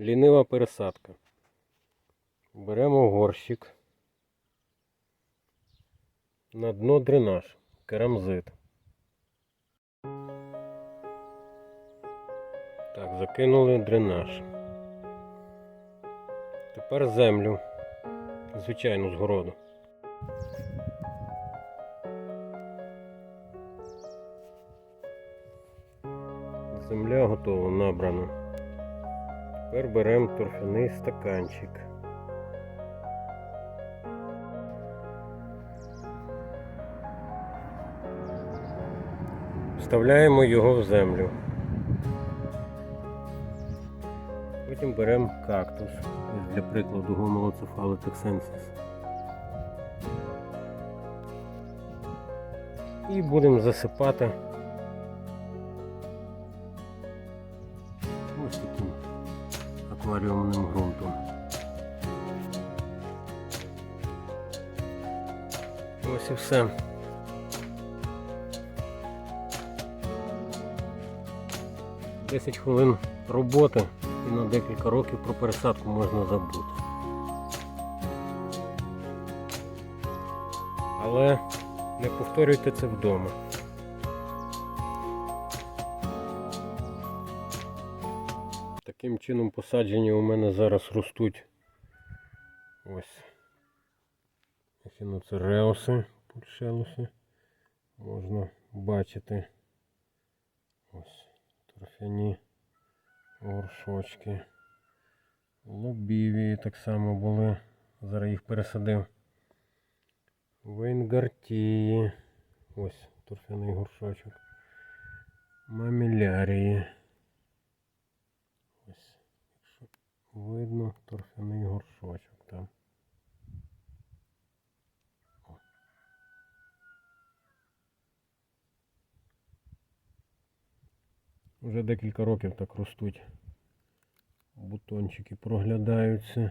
Лінива пересадка. Беремо горщик. На дно дренаж. Керамзит. Так, закинули дренаж. Тепер землю. Звичайну з городу. Земля готова, набрана. Тепер беремо торфяний стаканчик. Вставляємо його в землю. Потім беремо кактус. Для прикладу гомолоцефали тексенсіс. І будемо засипати акваріумним ґрунтом. Ось і все. Десять хвилин роботи і на декілька років про пересадку можна забути. Але не повторюйте це вдома. Таким чином посадження у мене зараз ростуть ось ехіноцереуси, пульшелуси. Можна бачити ось торфяні горшочки. Лобіві так само були. Зараз їх пересадив. Вейнгартії. Ось торфяний горшочок. Мамілярії. Ось, якщо видно, торфяний горшочок там. О. Вже декілька років так ростуть. Бутончики проглядаються.